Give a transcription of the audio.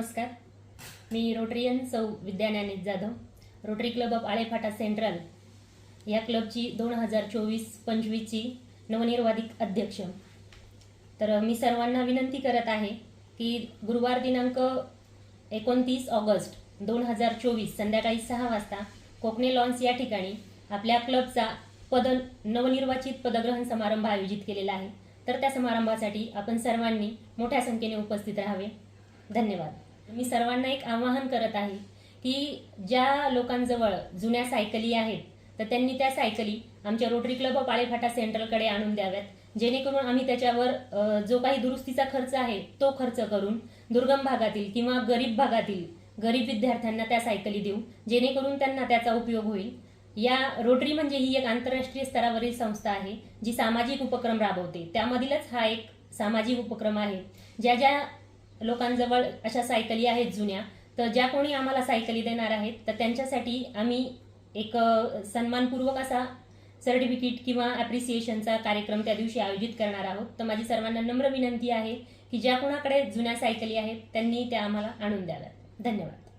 नमस्कार. मी रोटरियन सौ Vidyagyani Jadhav Rotary club of Alephata central. या क्लबची दोन हजार चोवीस पंचवीसची नवनिर्वाधित अध्यक्ष. तर मी सर्वांना विनंती करत आहे की गुरुवार दिनांक एकोणतीस ऑगस्ट दोन हजार चोवीस संध्याकाळी सहा वाजता कोकणे लॉन्स या ठिकाणी आपल्या क्लबचा पद नवनिर्वाचित पदग्रहण समारंभ आयोजित केलेला आहे. तर त्या समारंभासाठी आपण सर्वांनी मोठ्या संख्येने उपस्थित राहावे. धन्यवाद. मी सर्वांना एक आवाहन करत आहे की ज्या लोकांजवळ जुन्या सायकली आहेत तर त्यांनी त्या सायकली आमच्या रोटरी क्लब ऑफ आळेफाटा सेंट्रलकडे आणून द्याव्यात. जेणेकरून आम्ही त्याच्यावर जो काही दुरुस्तीचा खर्च आहे तो खर्च करून दुर्गम भागातील किंवा गरीब भागातील गरीब विद्यार्थ्यांना त्या सायकली देऊ जेणेकरून त्यांना त्याचा उपयोग होईल. या रोटरी म्हणजे ही एक आंतरराष्ट्रीय स्तरावरील संस्था आहे जी सामाजिक उपक्रम राबवते. त्यामधीलच हा एक सामाजिक उपक्रम आहे ज्या ज्या लोकांजवळ अशा सायकली आहेत जुन्या. तर ज्या कोणी आम्हाला सायकली देणार आहेत तर त्यांच्यासाठी आम्ही एक सन्मानपूर्वक असा सर्टिफिकेट किंवा ॲप्रिसिएशनचा कार्यक्रम त्या दिवशी आयोजित करणार आहोत. तर माझी सर्वांना नम्र विनंती आहे की ज्या कोणाकडे जुन्या सायकली आहेत त्यांनी त्या आम्हाला आणून द्याव्यात. धन्यवाद.